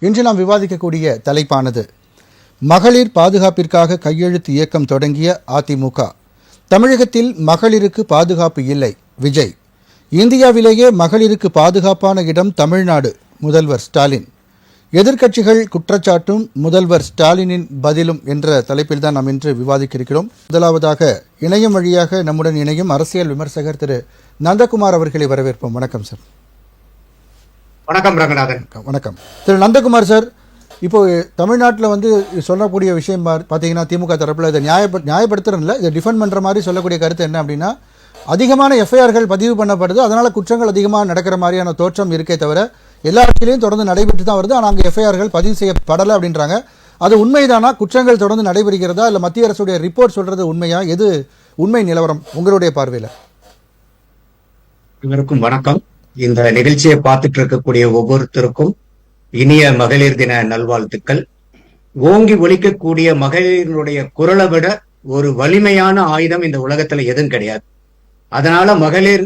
இன்று நாம் விவாதிக்கக்கூடிய தலைப்பானது மகளிர் பாதுகாப்பிற்காக கையெழுத்து இயக்கம் தொடங்கிய அதிமுக. தமிழகத்தில் மகளிருக்கு பாதுகாப்பு இல்லை. விஜய். இந்தியாவிலேயே மகளிருக்கு பாதுகாப்பான இடம் தமிழ்நாடு முதல்வர் ஸ்டாலின். எதிர்க்கட்சிகள் குற்றச்சாட்டும் முதல்வர் ஸ்டாலினின் பதிலும் என்ற தலைப்பில் தான் நாம் இன்று விவாதிக்க இருக்கிறோம் முதலாவதாக இணையம் வழியாக நம்முடன் இணையும் அரசியல் விமர்சகர் திரு. நந்தகுமார் அவர்களை வரவேற்போம். வணக்கம் சார். வணக்கம் ரங்கநாதன். வணக்கம், திரு நந்தகுமார் சார் இப்போ தமிழ்நாட்டில் வந்து சொல்லக்கூடிய விஷயம் பார்த்தீங்கன்னா திமுக தரப்பில் இதை நியாயப்ப நியாயப்படுத்துறதில்ல இதை டிஃபெண்ட் பண்ணுற மாதிரி சொல்லக்கூடிய கருத்து என்ன அப்படின்னா அதிகமான எஃப்ஐஆர்கள் பதிவு பண்ணப்படுது அதனால் குற்றங்கள் அதிகமாக நடக்கிற மாதிரியான தோற்றம் இருக்கே தவிர எல்லா இடத்துலையும் தொடர்ந்து நடைபெற்று தான் வருது ஆனால் அங்கே எஃப்ஐஆர்கள் பதிவு செய்யப்படலை அப்படின்றாங்க. அது உண்மைதானா? குற்றங்கள் தொடர்ந்து நடைபெறுகிறதா? இல்லை மத்திய அரசுடைய ரிப்போர்ட் சொல்கிறது உண்மையா? எது உண்மை நிலவரம் உங்களுடைய பார்வையில்? அனைவருக்கும் வணக்கம். இந்த நிகழ்ச்சியை பார்த்துட்டு இருக்கக்கூடிய ஒவ்வொருத்தருக்கும் இனிய மகளிர் தின நல்வாழ்த்துக்கள். ஓங்கி ஒழிக்கக்கூடிய மகளிரினுடைய குரலை விட ஒரு வலிமையான ஆயுதம் இந்த உலகத்துல எதுவும் கிடையாது. அதனால மகளிர்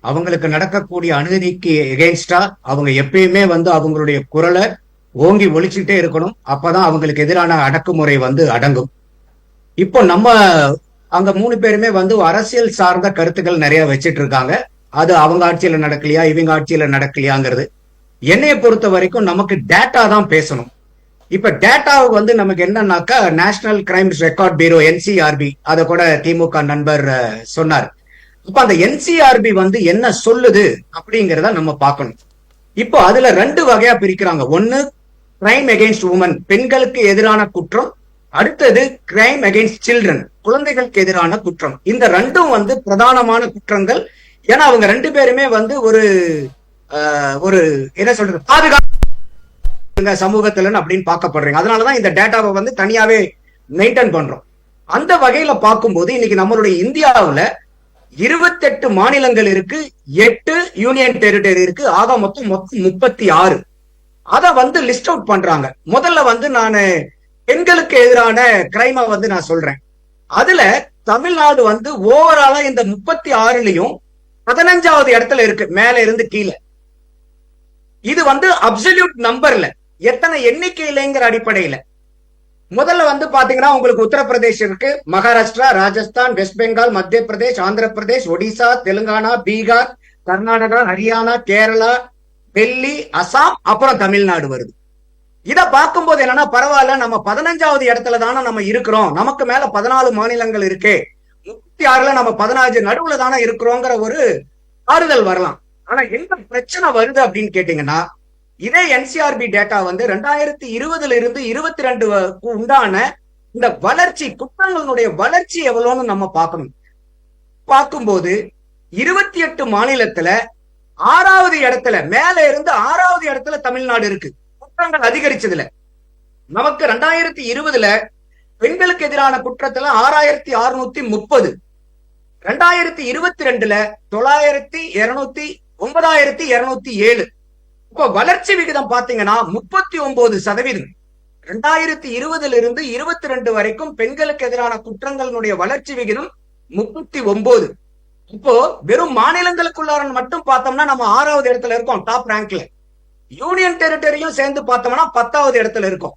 அவங்களுக்கு நடக்கக்கூடிய அநீதிக்கு எகென்ஸ்டா அவங்க எப்பயுமே வந்து அவங்களுடைய குரலை ஓங்கி ஒழிச்சுட்டே இருக்கணும். அப்பதான் அவங்களுக்கு எதிரான அடக்குமுறை வந்து அடங்கும். இப்போ நம்ம அங்க மூணு பேருமே வந்து அரசியல் சார்ந்த கருத்துக்கள் நிறைய வச்சிட்டு இருக்காங்க. அது அவங்க ஆட்சியில நடக்கலையா இவங்க ஆட்சியில நடக்கலையாங்கிறது. என்னைய பொறுத்த வரைக்கும் நமக்கு டேட்டா தான் பேசணும். இப்ப டேட்டா வந்து நமக்கு என்னன்னாக்கா national crimes record bureau NCRB அதை கூட திமுக நண்பர் சொன்னார். இப்ப அந்த என்சிஆர்பி வந்து என்ன சொல்லுது அப்படிங்கறத நம்ம பார்க்கணும். இப்போ அதுல ரெண்டு வகையா பிரிக்கிறாங்க. ஒன்னு கிரைம் அகெயின்ஸ்ட் உமன் பெண்களுக்கு எதிரான குற்றம். அடுத்தது கிரைம் அகெயின்ஸ்ட் சில்ட்ரன் குழந்தைகளுக்கு எதிரான குற்றம். இந்த ரெண்டும் வந்து பிரதானமான குற்றங்கள். ஏன்னா அவங்க ரெண்டு பேருமே வந்து ஒரு ஒரு என்ன சொல்றது பாதுகாப்பு சமூகத்துல அப்படின்னு பார்க்கப்படுறீங்க. அதனாலதான் இந்த டேட்டாவை வந்து தனியாவே மெயின்டைன் பண்றோம். அந்த வகையில பார்க்கும்போது இன்னைக்கு நம்மளுடைய இந்தியாவுல இருபத்தெட்டு மாநிலங்கள் இருக்கு எட்டு யூனியன் டெரிட்டரி இருக்கு ஆக மொத்தம் மொத்தம் முப்பத்தி ஆறு. அத வந்து லிஸ்ட் அவுட் பண்றாங்க. முதல்ல வந்து நான் பெண்களுக்கு எதிரான கிரைமா வந்து நான் சொல்றேன். அதுல தமிழ்நாடு வந்து ஓவராலா இந்த முப்பத்தி ஆறுலயும் பதினஞ்சாவது இடத்துல இருக்கு மேல இருந்து கீழே. இது வந்து அப்சல்யூட் நம்பர்ல எத்தனை எண்ணிக்கையிலங்கிற அடிப்படையில. முதல்ல வந்து பாத்தீங்கன்னா உங்களுக்கு உத்தரப்பிரதேஷ் இருக்கு. மகாராஷ்டிரா ராஜஸ்தான் வெஸ்ட் பெங்கால் மத்திய பிரதேஷ் ஆந்திர பிரதேஷ் ஒடிசா தெலுங்கானா பீகார் கர்நாடகா ஹரியானா கேரளா டெல்லி அசாம் அப்புறம் தமிழ்நாடு வருது. இத பார்க்கும்போது என்னன்னா பரவாயில்ல நம்ம பதினஞ்சாவது இடத்துல தானே நம்ம இருக்கிறோம். நமக்கு மேல பதினாலு மாநிலங்கள் இருக்கே. ஆறுல நம்ம பதினாறு நடுவுல தானே இருக்கிறோங்கிற ஒரு ஆறுதல் வரலாம். ஆனா என்ன பிரச்சனை வருது அப்படின்னு கேட்டீங்கன்னா இதே என்சிஆர்பி டேட்டா வந்து ரெண்டாயிரத்தி இருபதுல இருந்து இருபத்தி ரெண்டு உண்டான இந்த வளர்ச்சி குற்றங்களுடைய வளர்ச்சி எவ்வளவுன்னு நம்ம பார்க்கணும். பார்க்கும்போது இருபத்தி எட்டு மாநிலத்துல ஆறாவது இடத்துல மேல இருந்து ஆறாவது இடத்துல தமிழ்நாடு இருக்கு. குற்றங்கள் அதிகரிச்சதுல. நமக்கு ரெண்டாயிரத்தி இருபதுல பெண்களுக்கு எதிரான குற்றத்துல ஆறாயிரத்தி அறுநூத்தி முப்பது. ரெண்டாயிரத்தி இருபத்தி ரெண்டுல தொள்ளாயிரத்தி இருநூத்தி ஒன்பதாயிரத்தி இருநூத்தி ஏழு. இப்ப வளர்ச்சி விகிதம் பாத்தீங்கன்னா முப்பத்தி ஒன்பது சதவீதம். ரெண்டாயிரத்தி இருபதுல இருந்து இருபத்தி ரெண்டு வரைக்கும் பெண்களுக்கு எதிரான குற்றங்களுடைய வளர்ச்சி விகிதம் முப்பத்தி ஒன்பது. இப்போ வெறும் மாநிலங்களுக்குள்ளார மட்டும் பார்த்தோம்னா நம்ம ஆறாவது இடத்துல இருக்கோம் டாப் ரேங்க்ல யூனியன் டெரிட்டரியும் சேர்ந்து பார்த்தோம்னா பத்தாவது இடத்துல இருக்கும்.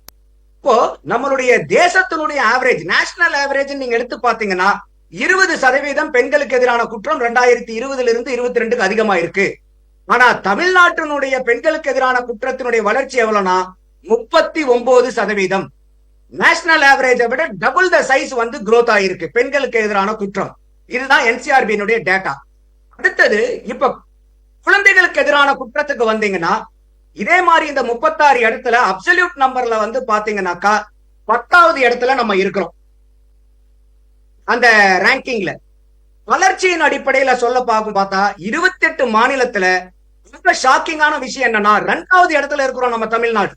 இப்போ நம்மளுடைய தேசத்தினுடைய ஆவரேஜ் நேஷனல் ஆவரேஜ் நீங்க எடுத்து பாத்தீங்கன்னா இருபது சதவீதம் பெண்களுக்கு எதிரான குற்றம் ரெண்டாயிரத்தி இருபதுல இருந்து இருபத்தி ரெண்டுக்கு அதிகமா இருக்கு ஆனா தமிழ்நாட்டினுடைய பெண்களுக்கு எதிரான குற்றத்தினுடைய வளர்ச்சி எவ்வளவுனா முப்பத்தி ஒன்பது சதவீதம் நேஷனல் ஆவரேஜை விட டபுள் த சைஸ் வந்து குரோத் ஆயிருக்கு பெண்களுக்கு எதிரான குற்றம். இதுதான் என்சிஆர்பியினுடைய டேட்டா அடுத்தது இப்ப குழந்தைகளுக்கு எதிரான குற்றத்துக்கு வந்தீங்கன்னா இதே மாதிரி இந்த முப்பத்தாறு இடத்துல அப்சல்யூட் நம்பர்ல வந்து பாத்தீங்கன்னாக்கா பத்தாவது இடத்துல நம்ம இருக்கிறோம். அந்த ரேங்கிங்ல வளர்ச்சியின் அடிப்படையில சொல்ல பார்க்கும் பார்த்தா இருபத்தி எட்டு மாநிலத்துல ரொம்ப ஷாக்கிங்கான விஷயம் என்னன்னா ரெண்டாவது இடத்துல இருக்கிறோம் நம்ம தமிழ்நாடு.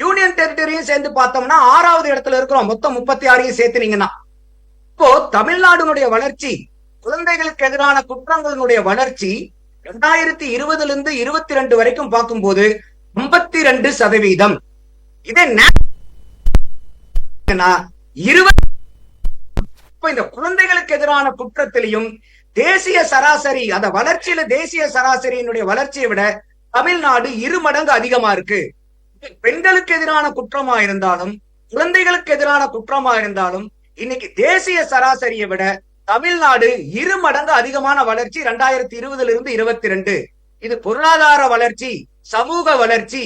யூனியன் டெரிட்டரியும் சேர்ந்து பார்த்தோம்னா ஆறாவது இடத்துல இருக்கிறோம். மொத்தம் முப்பத்தி ஆறையும் சேர்த்துனீங்கன்னா இப்போ தமிழ்நாடுனுடைய வளர்ச்சி குழந்தைகளுக்கு எதிரான குற்றங்களுடைய வளர்ச்சி ரெண்டாயிரத்தி இருபதுல இருந்து இருபத்தி ரெண்டு வரைக்கும் பார்க்கும்போது ஐம்பத்தி ரெண்டு சதவீதம். இதே இருபத்தி இப்ப இந்த குழந்தைகளுக்கு எதிரான குற்றத்திலையும் தேசிய சராசரி அந்த வளர்ச்சியில தேசிய சராசரியினுடைய வளர்ச்சியை விட தமிழ்நாடு இரு மடங்கு அதிகமா இருக்கு. பெண்களுக்கு எதிரான குற்றமா இருந்தாலும் குழந்தைகளுக்கு எதிரான குற்றமா இருந்தாலும் இன்னைக்கு தேசிய சராசரியை விட தமிழ்நாடு இரு மடங்கு அதிகமான வளர்ச்சி ரெண்டாயிரத்தி இருபதுல இருந்து இருபத்தி ரெண்டு இது பொருளாதார வளர்ச்சி சமூக வளர்ச்சி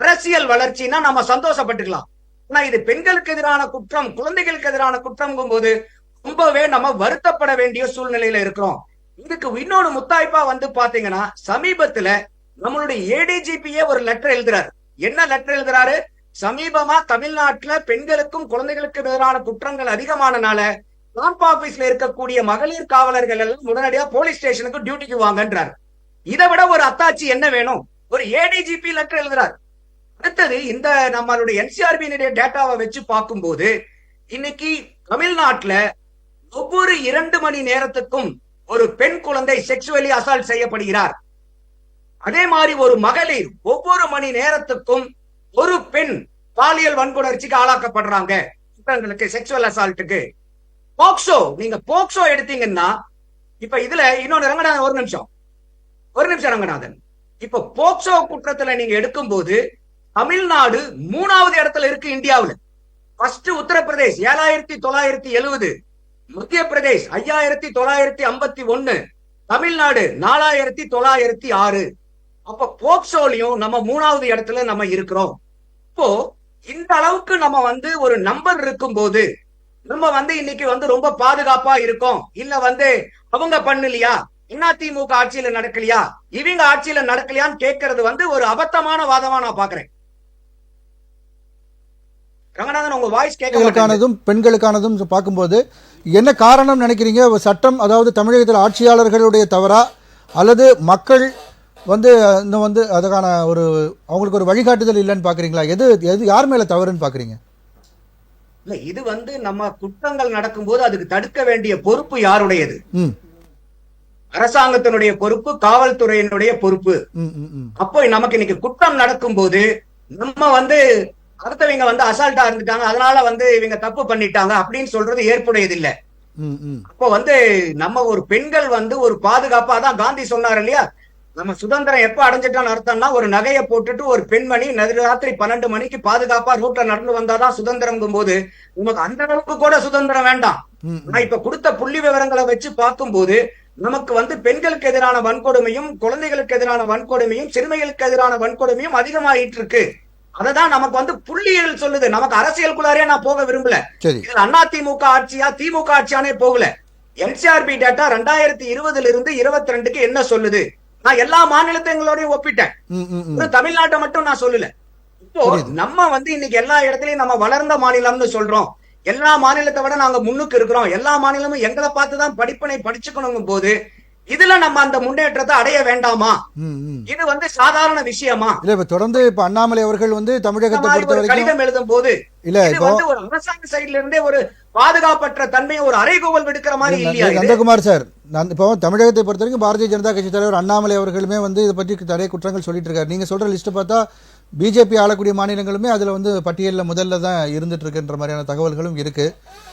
அரசியல் வளர்ச்சின்னா நம்ம சந்தோஷப்பட்டுக்கலாம். ஆனா இது பெண்களுக்கு எதிரான குற்றம் குழந்தைகளுக்கு எதிரான குற்றம்ங்கும் போது ரொம்பவே நம்ம வருத்தப்பட வேண்டிய சூழ்நிலையில இருக்கிறோம். இதுக்கு இன்னொரு முத்தாய்ப்பா வந்து பாத்தீங்கன்னா சமீபத்துல நம்மளுடைய ஏடிஜிபியே ஒரு லெட்டர் எழுதுறாரு. என்ன லெட்டர் எழுதுறாரு? சமீபமா தமிழ்நாட்டுல பெண்களுக்கும் குழந்தைகளுக்கும் எதிரான குற்றங்கள் அதிகமானனால கேம்ப் ஆபீஸ்ல இருக்கக்கூடிய மகளிர் காவலர்கள் எல்லாம் உடனடியா போலீஸ் ஸ்டேஷனுக்கு டியூட்டிக்கு வாங்கன்றார். இதை விட ஒரு அத்தாச்சி என்ன வேணும்? ஒரு ஏடிஜிபி லெட்டர் எழுதுறாரு. அடுத்தது இந்த நம்மளுடைய என்சிஆர்பியினுடைய டேட்டாவை வச்சு பார்க்கும்போது இன்னைக்கு தமிழ்நாட்டுல ஒவ்வொரு இரண்டு மணி நேரத்துக்கும் ஒரு பெண் குழந்தை செக்ஷுவலி அசால்ட் செய்யப்படுகிறார். அதே மாதிரி ஒரு மகளிர் ஒவ்வொரு மணி நேரத்துக்கும் ஒரு பெண் பாலியல் வன்கொணர்ச்சிக்கு ஆளாக்கப்படுறாங்க. குற்றங்களுக்கு செக்ஷுவல் அசால்ட்டுக்கு போக்சோ நீங்க போக்சோ எடுத்தீங்கன்னா இப்ப இதுல இன்னொன்னு ரங்கநாதன் ஒரு நிமிஷம். ஒரு நிமிஷம் ரங்கநாதன். இப்ப போக்சோ குற்றத்துல நீங்க எடுக்கும்போது தமிழ்நாடு மூணாவது இடத்துல இருக்கு இந்தியாவில். ஃபர்ஸ்ட் உத்தரப்பிரதேஷ் ஏழாயிரத்தி தொள்ளாயிரத்தி எழுவது. மத்திய பிரதேஷ் ஐயாயிரத்தி தொள்ளாயிரத்தி ஐம்பத்தி ஒன்னு தமிழ்நாடு நாலாயிரத்தி தொள்ளாயிரத்தி ஆறு. அப்ப போக்சோலையும் நம்ம மூணாவது இடத்துல நம்ம இருக்கிறோம். இப்போ இந்த அளவுக்கு நம்ம வந்து ஒரு நம்பர் இருக்கும் போது நம்ம வந்து இன்னைக்கு வந்து ரொம்ப பாதுகாப்பா இருக்கோம். இல்ல வந்து அவங்க பண்ணலையா? அதிமுக ஆட்சியில நடக்கலையா? இவங்க ஆட்சியில நடக்கலையான்னு கேட்கறது வந்து ஒரு அபத்தமான வாதமா நான் பாக்குறேன். பெண்களுக்கானதும் பெண்களுக்கானதும் பார்க்கும்போது என்ன காரணம் நினைக்கிறீங்க? சட்டம் அதாவது தமிழகத்தில் ஆட்சியாளர்களுடைய தவறா? அல்லது மக்கள் வந்து இன்னும் வந்து அதுக்கான ஒரு அவங்களுக்கு ஒரு வழிகாட்டுதல் இல்லைன்னு பார்க்குறீங்களா? எது எது யார் மேலே தவறுன்னு பார்க்குறீங்க? இல்ல இது வந்து நம்ம குற்றங்கள் நடக்கும்போது அதுக்கு தடுக்க வேண்டிய பொறுப்பு யாருடையது? அரசாங்கத்தினுடைய பொறுப்பு காவல்துறையினுடைய பொறுப்பு. அப்போ நமக்கு இன்னைக்கு குற்றம் நடக்கும்போது நம்ம வந்து அடுத்தவங்க வந்து அசால்ட்டா இருந்துட்டாங்க அதனால வந்து இவங்க தப்பு பண்ணிட்டாங்க அப்படின்னு சொல்றது ஏற்புடையது இல்ல அப்போ வந்து நம்ம ஒரு பெண்கள் வந்து ஒரு பாதுகாப்பா தான் காந்தி சொன்னார் இல்லையா? நம்ம சுதந்திரம் எப்ப அடைஞ்சிட்டோம்னு அர்த்தம்னா ஒரு நகையை போட்டுட்டு ஒரு பெண்மணி நடுராத்திரி பன்னெண்டு மணிக்கு பாதுகாப்பா ரோட்ல நடந்து வந்தாதான் சுதந்திரம்ங்கும் போது நமக்கு அந்த அளவுக்கு கூட சுதந்திரம் வேண்டாம். நான் இப்ப கொடுத்த புள்ளி விவரங்களை வச்சு பார்க்கும்போது நமக்கு வந்து பெண்களுக்கு எதிரான வன்கொடுமையும் குழந்தைகளுக்கு எதிரான வன்கொடுமையும் சிறுமிகளுக்கு எதிரான வன்கொடுமையும் அதிகமாயிட்டு இருக்கு அததான் நமக்கு வந்து புள்ளியியல் சொல்லுது. நமக்கு அரசியலுக்குள்ளாரே நான் போக விரும்பல. இதுல அண்ணா திமுக ஆட்சியா திமுக ஆட்சியானே போகல. என்சிஆர்பி டேட்டா ரெண்டாயிரத்தி இருபதுல இருந்து இருபத்தி ரெண்டுக்கு என்ன சொல்லுது? நான் எல்லா மாநிலத்தங்களோடயும் ஒப்பிட்டேன். தமிழ்நாட்டை மட்டும் நான் சொல்லல. இப்போ. நம்ம வந்து இன்னைக்கு எல்லா இடத்துலயும் நம்ம வளர்ந்த மாநிலம்னு சொல்றோம். எல்லா மாநிலத்தை விட நாங்க முன்னுக்கு இருக்கிறோம். எல்லா மாநிலமும் எங்களை பார்த்து தான் படிப்பினை படிச்சுக்கணுங்கும் போது இதுல நம்ம அந்த முன்னேற்றத்தை அடைய வேண்டாமா? இது வந்து சாதாரண விஷயமா? இல்லை இப்போ தொடர்ந்து இப்போ அண்ணாமலை அவர்கள் வந்து தமிழகத்தை பொறுத்த வரைக்கும் கடிதம் எழுதும் போது இல்லை இது வந்து ஒரு அரசாங்க சைடுல இருந்தே ஒரு பாதுகாப்பற்ற தன்மையை ஒரு அறைகூவல் விடுக்கிற மாதிரி இல்லையா? நந்தகுமார் சார் நான் இப்போ தமிழகத்தை பொறுத்த வரைக்கும் பாரதிய ஜனதா கட்சி தலைவர் அண்ணாமலை அவர்களுமே வந்து இதை பற்றி நிறைய குற்றங்கள் சொல்லிட்டு இருக்காரு. நீங்க சொல்ற லிஸ்ட் பார்த்தா பிஜேபி ஆளக்கூடிய மாநிலங்களுமே அதுல வந்து பட்டியலில் முதல்ல தான் இருந்துட்டு இருக்குன்ற மாதிரியான தகவல்களும் இருக்கு.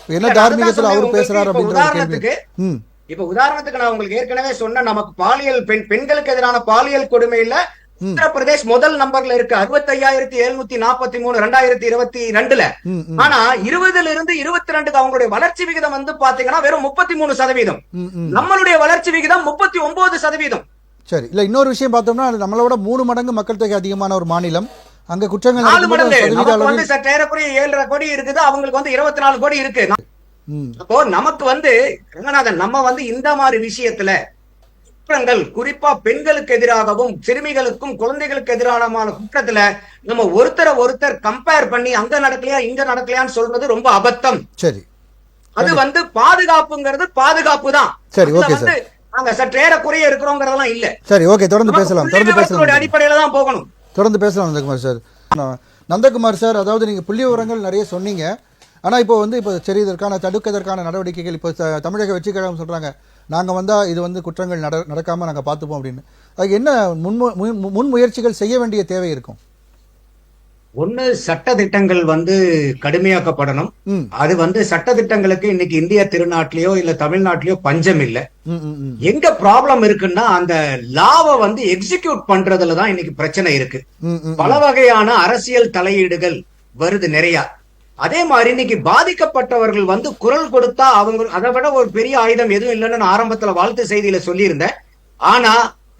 என்ன தார்மீகத்தில் அவர் பேசுறாரு அப்படின்ற இப்ப உதாரணத்துக்கு நான் உங்களுக்கு ஏற்கனவே சொன்ன நமக்கு பாலியல் பெண் பெண்களுக்கு எதிரான பாலியல் கொடுமையில உத்தரப்பிரதேஷ் முதல் நம்பர்ல இருக்கு. அறுபத்தையாயிரத்தி எழுநூத்தி நாற்பத்தி மூணு ரெண்டாயிரத்தி இருபத்தி ரெண்டுல. ஆனா இருபதுல இருந்து இருபத்தி ரெண்டுக்கு அவங்களுடைய வளர்ச்சி விகிதம் வந்து பாத்தீங்கன்னா வெறும் முப்பத்தி மூணு சதவீதம் நம்மளுடைய வளர்ச்சி விகிதம் முப்பத்தி ஒன்பது சதவீதம். சரி இல்ல இன்னொரு விஷயம் பார்த்தோம்னா நம்மளோட மூணு மடங்கு மக்கள் தொகை அதிகமான ஒரு மாநிலம். அங்க குற்றங்கள் நாலு மடங்கு. வந்து ஏழரை கோடி இருக்குது. அவங்களுக்கு வந்து இருபத்தி நாலு கோடி இருக்கு. அப்போ நமக்கு வந்து ரங்கநாதன் நம்ம வந்து இந்த மாதிரி விஷயத்துல குற்றங்கள் குறிப்பா பெண்களுக்கு எதிராகவும் சிறுமிகளுக்கும் குழந்தைகளுக்கு எதிரான குற்றத்துல நம்ம ஒருத்தரை ஒருத்தர் கம்பேர் பண்ணி அங்க நடக்கலையா இங்க நடக்கலையான்னு சொல்றது ரொம்ப அபத்தம். சரி. அது வந்து பாதுகாப்புங்கிறது பாதுகாப்பு தான். சரி, okay, வந்து நாங்க சற்று ஏறக்குறைய இருக்கிறோங்கிறதெல்லாம் இல்ல. சரி ஓகே தொடர்ந்து பேசலாம் தொடர்ந்து பேசலாம். அடிப்படையில தான் போகணும். தொடர்ந்து பேசலாம் நந்தகுமார் சார். நந்தகுமார் சார் அதாவது நீங்கள் புள்ளி விவரங்கள் நிறைய சொன்னீங்க. ஆனால் இப்போ வந்து இப்போ சரி இதற்கான தடுக்கதற்கான நடவடிக்கைகள் இப்போ தமிழக வெற்றி கழகம் சொல்கிறாங்க நாங்கள் வந்தால் இது வந்து குற்றங்கள் நட நடக்காமல் நாங்கள் பார்த்துப்போம் அப்படின்னு. அதுக்கு என்ன முன் முன் முன்முயற்சிகள் செய்ய வேண்டிய தேவை இருக்கும்? ஒண்ணு சட்ட திட்டங்கள் வந்து கடுமையாக்கப்படணும். அது வந்து சட்ட திட்டங்களுக்கு இன்னைக்கு இந்திய திருநாட்டிலேயோ இல்ல தமிழ்நாட்டிலேயோ பஞ்சம் இல்ல. எங்க ப்ராப்ளம் இருக்குன்னா அந்த லாவை வந்து எக்ஸிக்யூட் பண்றதுல தான் இன்னைக்கு பிரச்சனை இருக்கு. பல வகையான அரசியல் தலையீடுகள் வருது நிறைய. அதே மாதிரி இன்னைக்கு பாதிக்கப்பட்டவர்கள் வந்து குரல் கொடுத்தா அவங்க அதை விட ஒரு பெரிய ஆயுதம் எதுவும் இல்லைன்னு நான் ஆரம்பத்துல வாழ்த்து செய்தியில சொல்லியிருந்தேன். ஆனா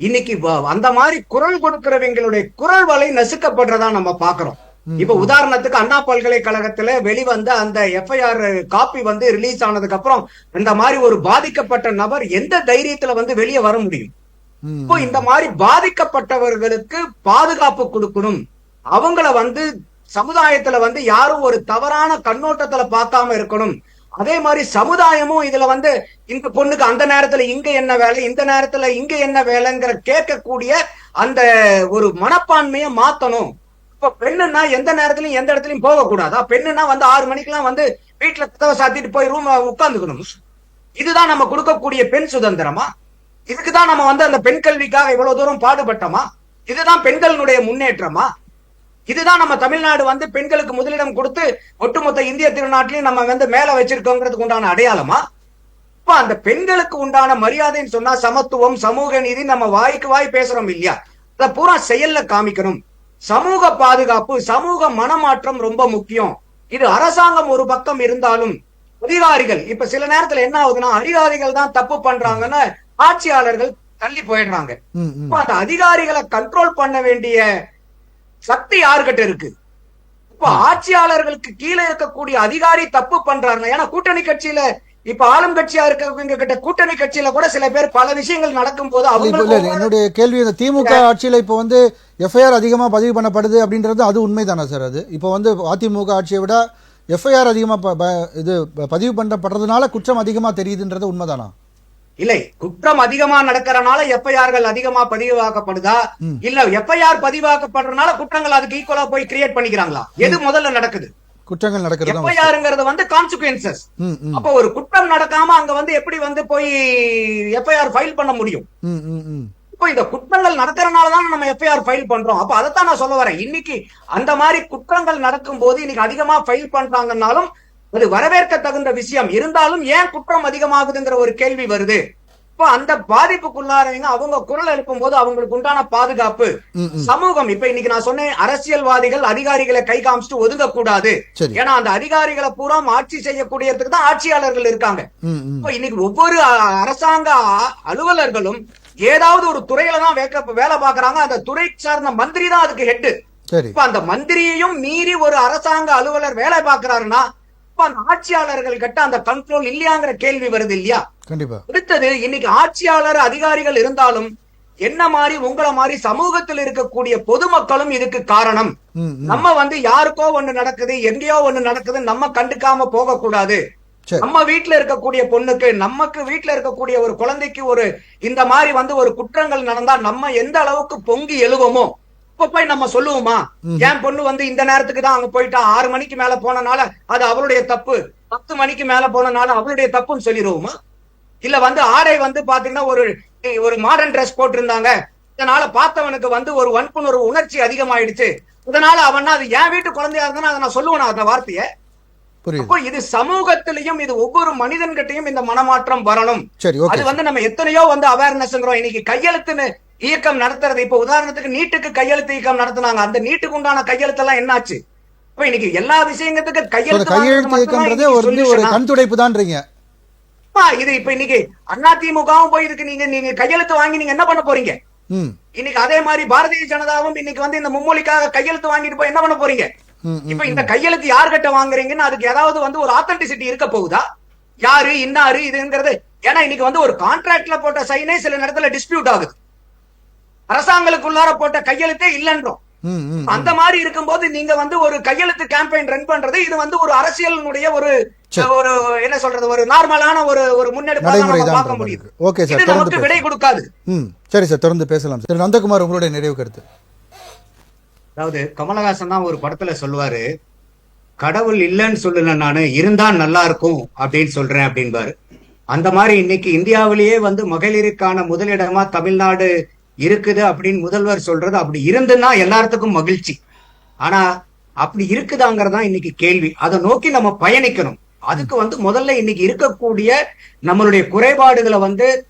இன்னைக்கு அந்த மாதிரி குரல் கொடுக்கிறவங்களுடைய குரல் வலை நசுக்கப்படுறதா நம்ம பாக்குறோம் இப்ப உதாரணத்துக்கு அண்ணா பல்கலைக்கழகத்துல வெளிவந்த அந்த எஃப்ஐஆர் காப்பி வந்து ரிலீஸ் ஆனதுக்கு அப்புறம் இந்த மாதிரி ஒரு பாதிக்கப்பட்ட நபர் எந்த தைரியத்துல வந்து வெளியே வர முடியும்? இப்போ இந்த மாதிரி பாதிக்கப்பட்டவர்களுக்கு பாதுகாப்பு கொடுக்கணும். அவங்கள வந்து சமுதாயத்துல வந்து யாரும் ஒரு தவறான கண்ணோட்டத்துல பார்க்காம இருக்கணும். அதே மாதிரி சமுதாயமும் இதுல வந்து இந்த பொண்ணுக்கு அந்த நேரத்துல இங்க என்ன வேலை இந்த நேரத்துல இங்க என்ன வேலைங்கிற கேட்கக்கூடிய அந்த ஒரு மனப்பான்மையை மாத்தணும். இப்ப பெண்ணுன்னா எந்த நேரத்திலயும் எந்த இடத்துலயும் போக கூடாதா பெண்ணுன்னா வந்து ஆறு மணிக்கெல்லாம் வந்து வீட்டுல கதவை சாத்திட்டு போய் ரூம் உட்காந்துக்கணும் இதுதான் நம்ம கொடுக்கக்கூடிய பெண் சுதந்திரமா? இதுக்குதான் நம்ம வந்து அந்த பெண் கல்விக்காக இவ்வளவு தூரம் பாடுபட்டோமா? இதுதான் பெண்களுடைய முன்னேற்றமா? இதுதான் நம்ம தமிழ்நாடு வந்து பெண்களுக்கு முதலிடம் கொடுத்து ஒட்டுமொத்த இந்திய திருநாட்டிலையும் நம்ம வந்து மேல வச்சிருக்கோங்கிறதுக்கு உண்டான அடையாளமா? இப்ப அந்த பெண்களுக்கு உண்டான மரியாதைன்னு சொன்னா சமத்துவம் சமூக நீதி நம்ம வாய்க்கு வாய் பேசுறோம் இல்லையா? அத பூரா செயல்ல காமிக்கணும். சமூக பாதுகாப்பு சமூக மனமாற்றம் ரொம்ப முக்கியம். இது அரசாங்கம் ஒரு பக்கம் இருந்தாலும் அதிகாரிகள் இப்ப சில நேரத்துல என்ன ஆகுதுன்னா அதிகாரிகள் தான் தப்பு பண்றாங்கன்னு ஆட்சியாளர்கள் தள்ளி போயிடுறாங்க. அந்த அதிகாரிகளை கண்ட்ரோல் பண்ண வேண்டிய சக்தி யாருகிட்ட இருக்கு? இப்ப ஆட்சியாளர்களுக்கு கீழே இருக்கக்கூடிய அதிகாரி தப்பு பண்றாங்க ஏன்னா கூட்டணி கட்சியில இப்ப ஆளும் கட்சியா இருக்கவங்க கிட்ட கூட்டணி கட்சியில கூட சில பேர் பல விஷயங்கள் நடக்கும் போது அவங்க என்னுடைய கேள்வி இந்த திமுக ஆட்சியில இப்போ வந்து எஃப்ஐஆர் அதிகமா பதிவு பண்ணப்படுது அப்படின்றது அது உண்மைதானா சார் அது? இப்போ வந்து அதிமுக ஆட்சியை விட எஃப்ஐஆர் அதிகமா இது பதிவு பண்ணப்படுறதுனால குற்றம் அதிகமா தெரியுதுன்றது உண்மைதானா? இல்லை குற்றம் அதிகமா நடக்கறனால எஃப்ஐஆர்கள் அதிகமா பதிவாக்கப்படுதா. இல்ல எஃப்ஐஆர் பதிவாக்கப்படுறதுனால குற்றங்கள் அதுக்கு ஈக்குவலா போய் கிரியேட் பண்ணிக்கிறாங்களா? எது முதல்ல நடக்குது? குற்றங்கள் நடக்கிறது எஃப்ஐஆருங்கிறது வந்து கான்சிக்வன்சஸ் அப்ப ஒரு குற்றம் நடக்காம அங்க வந்து எப்படி வந்து போய் எஃப்ஐஆர் ஃபைல் பண்ண முடியும்? இப்போ இந்த குற்றங்கள் நடக்கிறனால தான் நம்ம எஃப்ஐஆர் ஃபைல் பண்றோம். அப்ப அதைத்தான் நான் சொல்ல வரேன். இன்னைக்கு அந்த மாதிரி குற்றங்கள் நடக்கும் போது இன்னைக்கு அதிகமா ஃபைல் பண்றாங்கன்னாலும் அது வரவேற்க தகுந்த விஷயம். இருந்தாலும் ஏன் குற்றம் அதிகமாகுதுங்கிற ஒரு கேள்வி வருது. இப்போ அந்த பாதிப்புக்குள்ளாரவங்க அவங்க குரல் எழுப்பும் போது அவங்களுக்கு உண்டான பாதுகாப்பு. சமூகம் இப்ப இன்னைக்கு நான் சொன்னேன் அரசியல்வாதிகள் அதிகாரிகளை கை காமிச்சிட்டு ஒதுங்க கூடாது ஏன்னா அந்த அதிகாரிகளை பூரா ஆட்சி செய்யக்கூடியதுக்கு தான் ஆட்சியாளர்கள் இருக்காங்க. இப்போ இன்னைக்கு ஒவ்வொரு அரசாங்க அலுவலர்களும் ஏதாவது ஒரு துறையில தான் வேலை பார்க்கறாங்க. அந்த துறை சார்ந்த மந்திரி தான் அதுக்கு ஹெட் இப்ப அந்த மந்திரியையும் மீறி ஒரு அரசாங்க அலுவலர் வேலை பார்க்கறாருன்னா இப்ப அந்த ஆட்சியாளர்கள் கிட்ட அந்த கண்ட்ரோல் இல்லையாங்கிற கேள்வி வருது இல்லையா? கண்டிப்பா. அடுத்தது இன்னைக்கு ஆட்சியாளர் அதிகாரிகள் இருந்தாலும் என்ன மாதிரி உங்கள மாதிரி சமூகத்தில் இருக்கக்கூடிய பொதுமக்களும் இதுக்கு காரணம். நம்ம வந்து யாருக்கோ ஒண்ணு நடக்குது எங்கேயோ ஒண்ணு நடக்குது நம்ம கண்டுக்காம போக கூடாது நம்ம வீட்ல இருக்கக்கூடிய பொண்ணுக்கு நமக்கு வீட்ல இருக்கக்கூடிய ஒரு குழந்தைக்கு ஒரு இந்த மாதிரி வந்து ஒரு குற்றங்கள் நடந்தா நம்ம எந்த அளவுக்கு பொங்கி எழுவோமோ இப்ப போய் நம்ம சொல்லுவோமா. என் பொண்ணு வந்து இந்த நேரத்துக்கு தான் அங்க போயிட்டா ஆறு மணிக்கு மேல போனனால அது அவளுடைய தப்பு. பத்து மணிக்கு மேல போனனால அவளுடைய தப்புன்னு சொல்லிடுவோமா இல்ல வந்து ஆடை வந்து பாத்தீங்கன்னா ஒரு ஒரு மாடர்ன் ட்ரெஸ் போட்டிருந்தாங்க. இதனால பார்த்தவனுக்கு வந்து ஒரு வன்புணர்வு உணர்ச்சி அதிகமாயிடுச்சு. இதனால அவன் அது என் வீட்டு குழந்தையா இருந்தா அதை நான் சொல்லுவேன் அந்த வார்த்தையை? அப்போ இது சமூகத்திலையும் இது ஒவ்வொரு மனிதன்கிட்டயும் இந்த மனமாற்றம் வரணும். அது வந்து நம்ம எத்தனையோ வந்து அவேர்னஸ்ங்கிறோம் இன்னைக்கு கையெழுத்துன்னு இயக்கம் நடத்துறது. இப்ப உதாரணத்துக்கு நீட்டுக்கு கையெழுத்து இயக்கம் நடத்துனாங்க. அந்த நீட்டுக்கு உண்டான கையெழுத்து எல்லாம் என்னாச்சு? இப்ப இன்னைக்கு எல்லா அந்த கையெழுத்து கையெழுத்து இயக்கம்ன்றதே ஒரு ஒரு கண் துடைப்பு தான்றீங்க. இது இப்ப இன்னைக்கு அதிமுகவும் போய் இதுக்கு நீங்க நீங்க கையெழுத்து வாங்கி நீங்க என்ன பண்ண போறீங்க? இன்னைக்கு அதே மாதிரி பாரதிய ஜனதாவும் இன்னைக்கு வந்து இந்த மும்மொழிக்காக கையெழுத்து வாங்கிட்டு போய் என்ன பண்ண போறீங்க? இப்ப இந்த கையெழுத்து யார்கிட்ட வாங்குறீங்கன்னு அதுக்கு ஏதாவது வந்து ஒரு ஆத்தென்டிசிட்டி இருக்க போகுதா? யாரு இன்னாரு இதுங்கிறது. ஏன்னா இன்னைக்கு வந்து ஒரு கான்ட்ராக்ட்ல போட்ட சைனே சில நேரத்துல டிஸ்பியூட் ஆகுது. அரசாங்கங்களுக்குள்ளார போட்ட கையெழுத்தே இல்லைன்றோம். அந்த மாதிரி இருக்கும்போது நீங்க வந்து ஒரு கையெழுத்து கேம்பெயின் ரன் பண்றது இது வந்து ஒரு அரசியலினுடைய ஒரு. ஒரு என்ன சொல்றது ஒரு நார்மலான ஒரு ஒரு முன்னெடுப்பா பார்க்க முடியுது. ஓகே சார் நமக்கு விடை கொடுக்காது. ம் சரி சார் தொடர்ந்து பேசலாம் சார் நந்தகுமார் உங்களுடைய நிறைவு கருத்து. அதாவது கமலஹாசன் தான் ஒரு படத்துல சொல்லுவாரு கடவுள் இல்லைன்னு சொல்லல நானு இருந்தா நல்லா இருக்கும் அப்படின்னு சொல்றேன் அப்படின்பாரு. அந்த மாதிரி இன்னைக்கு இந்தியாவிலேயே வந்து மகளிருக்கான முதலிடமா தமிழ்நாடு இருக்குது அப்படின்னு முதல்வர் சொல்றது அப்படி இருந்துன்னா எல்லாத்துக்கும் மகிழ்ச்சி. ஆனா அப்படி இருக்குதாங்கிறதா இன்னைக்கு கேள்வி. அதை நோக்கி நம்ம பயணிக்கணும். அதுக்கு வந்து முதல்ல இன்னைக்கு இருக்கக்கூடிய நம்மளுடைய குறைபாடுகளை வந்து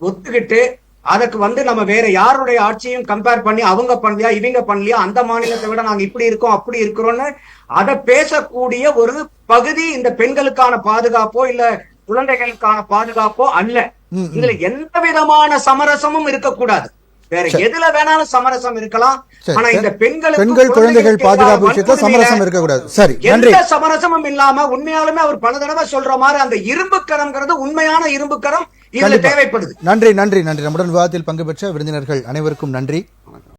ஒத்துக்கிட்டு அதுக்கு வந்து நம்ம வேற யாருடைய ஆட்சியும் கம்பேர் பண்ணி அவங்க பண்ணலையா இவங்க பண்ணலையா அந்த மாநிலத்தை விட நாங்க இப்படி இருக்கோம் அப்படி இருக்கிறோம்னு அதை பேசக்கூடிய ஒரு பகுதி இந்த பெண்களுக்கான பாதுகாப்போ இல்ல குழந்தைகளுக்கான பாதுகாப்போ அல்ல. இதுல எந்த விதமான சமரசமும் இருக்கக்கூடாது. வேற எதுல வேணாலும் சமரசம் இருக்கலாம். ஆனா இந்த பெண்களுக்கு பெண்கள் குழந்தைகள் பாதுகாப்பு விஷயத்துல சமரசம் இருக்கக்கூடாது. சரி நன்றி. எந்த சமரசமும் இல்லாம உண்மையாலுமே அவர் பல தடவை சொல்ற மாதிரி அந்த இரும்புக்கரம்ங்கிறது உண்மையான இரும்புக்கரம் இதுல கண்டிப்பா. தேவைப்படுது. நன்றி நன்றி நன்றி. நம்முடன் விவாதத்தில் பங்கு பெற்ற விருந்தினர்கள் அனைவருக்கும் நன்றி.